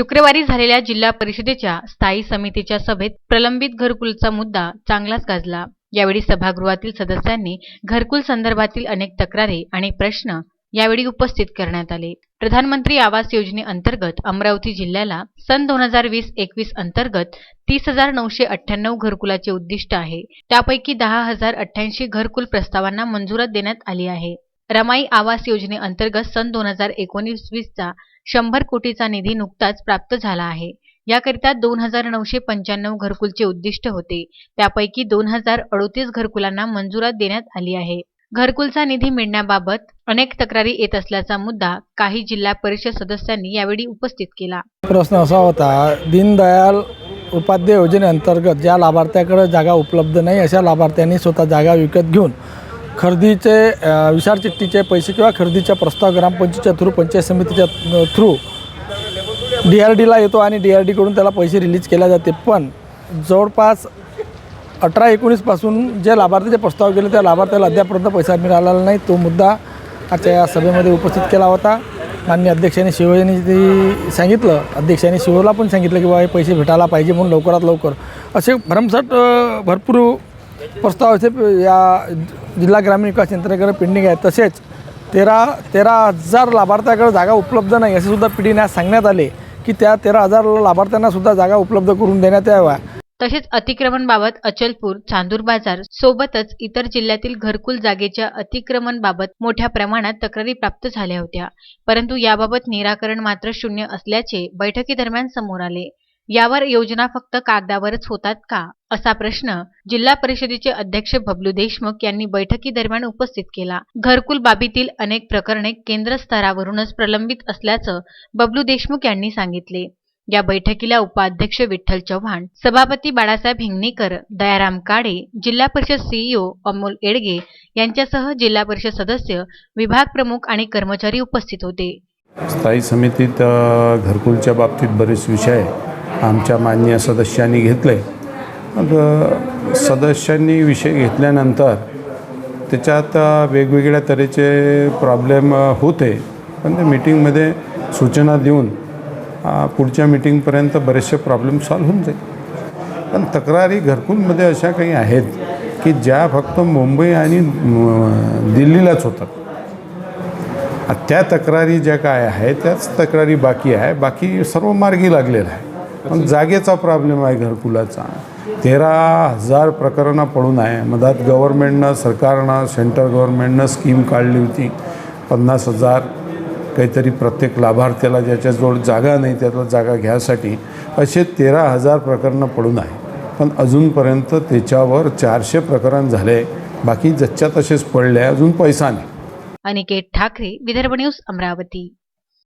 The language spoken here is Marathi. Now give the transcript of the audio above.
शुक्रवारी झालेल्या जिल्हा परिषदेच्या स्थायी समितीच्या सभेत प्रलंबित घरकुलचा मुद्दा चांगलाच गाजला. यावेळी सभागृहातील सदस्यांनी घरकुल संदर्भातील अनेक तक्रारी आणि प्रश्न यावेळी उपस्थित करण्यात आले. प्रधानमंत्री आवास योजनेअंतर्गत अमरावती जिल्ह्याला सन दोन हजार वीस एकवीस अंतर्गत तीस हजार नऊशे अठ्ठ्याण्णव घरकुलाचे उद्दिष्ट आहे. त्यापैकी दहा हजार अठ्ठ्याऐंशी घरकुल प्रस्तावांना मंजुरात देण्यात आली आहे. रमाई आवास योजनेअंतर्गत सन दोन हजार एकोणीस वीसचा शंभर कोटीचा निधी नुकताच प्राप्त झाला आहे. याकरिता दोन हजार नऊशे पंच्याण्णव घरकुलचे उद्दिष्ट होते. त्यापैकी दोन हजार अडोतीस घरकुलांना मंजुरात देण्यात आली आहे. घरकुलचा निधी मिळण्याबाबत अनेक तक्रारी येत असल्याचा मुद्दा काही जिल्हा परिषद सदस्यांनी यावेळी उपस्थित केला. प्रश्न असा होता दीनदयाल उपाध्याय योजनेअंतर्गत ज्या लाभार्थ्याकडे जागा उपलब्ध नाही अशा लाभार्थ्यांनी स्वतः जागा विकत घेऊन खरेदीचे अ, विचारचिठ्ठीचे पैसे किंवा खरेदीचा प्रस्ताव ग्रामपंचायतच्या थ्रू पंचायत समितीच्या थ्रू डी आर डीला येतो आणि डी आर डीकडून त्याला पैसे रिलीज केले जाते. पण जवळपास अठरा एकोणीसपासून जे लाभार्थीचे प्रस्ताव गेले त्या लाभार्थ्याला अद्यापर्यंत पैसा मिळालेला नाही. तो मुद्दा आजच्या या सभेमध्ये उपस्थित केला होता. माननीय अध्यक्षांनी शिव यांनी सांगितलं. अध्यक्षांनी शिवला पण सांगितलं की बाबा हे पैसे भेटायला पाहिजे म्हणून लवकरात लवकर. असे भरमसाठ भरपूर प्रस्ताव असे या जिल्हा ग्रामीण विकास यंत्रणेकडे पेंडिंग आहे. तसेच तेरा तेरा हजार लाभार्थ्याकडे जागा उपलब्ध नाही असे सुद्धा पिढीने आज सांगण्यात आले की त्या तेरा हजार लाभार्थ्यांना सुद्धा जागा उपलब्ध करून देण्यात याव्या. तसेच अतिक्रमणबाबत अचलपूर चांदूर बाजार सोबतच इतर जिल्ह्यातील घरकुल जागेच्या अतिक्रमणबाबत मोठ्या प्रमाणात तक्रारी प्राप्त झाल्या होत्या. परंतु याबाबत निराकरण मात्र शून्य असल्याचे बैठकीदरम्यान समोर आले. यावर योजना फक्त कागदावरच होतात का? असा प्रश्न जिल्हा परिषदेचे अध्यक्ष बबलू देशमुख यांनी बैठकीदरम्यान उपस्थित केला. घरकुल बाबीतील अनेक प्रकरणे केंद्र स्तरावरूनच प्रलंबित असल्याचं बबलू देशमुख यांनी सांगितले. या बैठकीला उपाध्यक्ष विठ्ठल चव्हाण सभापती बाळासाहेब हिंगणेकर दयाराम काडे जिल्हा परिषद सीईओ अमोल एडगे यांच्यासह जिल्हा परिषद सदस्य विभाग प्रमुख आणि कर्मचारी उपस्थित होते. स्थायी समितीत घरकुलच्या बाबतीत बरेच विषय आमच्या माननीय सदस्यांनी घेतले मग सदस्यांनी विषय घेतल्यानंतर त्याच्यात वेगवेगळ्या तऱ्हेचे प्रॉब्लेम होते. पण त्या मीटिंगमध्ये सूचना देऊन पुढच्या मीटिंगपर्यंत बरेचसे प्रॉब्लेम सॉल्व्ह होऊन जाईल. पण तक्रारी घरकुलमध्ये अशा काही आहेत की ज्या फक्त मुंबई आणि दिल्लीलाच होतात. त्या तक्रारी ज्या काय आहे त्याच तक्रारी बाकी आहे. बाकी सर्व मार्गी लागलेलं आहे पण जागेचा प्रॉब्लेम आहे घरकुलाचा. तेरा हजार प्रकरणं पडून आहे. मधात गव्हर्मेंटनं सरकारनं सेंट्रल गव्हर्मेंटनं स्कीम काढली होती. पन्नास हजार काहीतरी प्रत्येक लाभार्थ्याला ज्याच्याजवळ जागा नाही त्याला जागा घ्यायसाठी असे तेरा हजार प्रकरणं पडून आहे. पण अजूनपर्यंत त्याच्यावर चारशे प्रकरण झाले. बाकी जच्च्या तसेच पडले. अजून पैसा नाही. अनिकेत ठाकरे विदर्भ न्यूज अमरावती.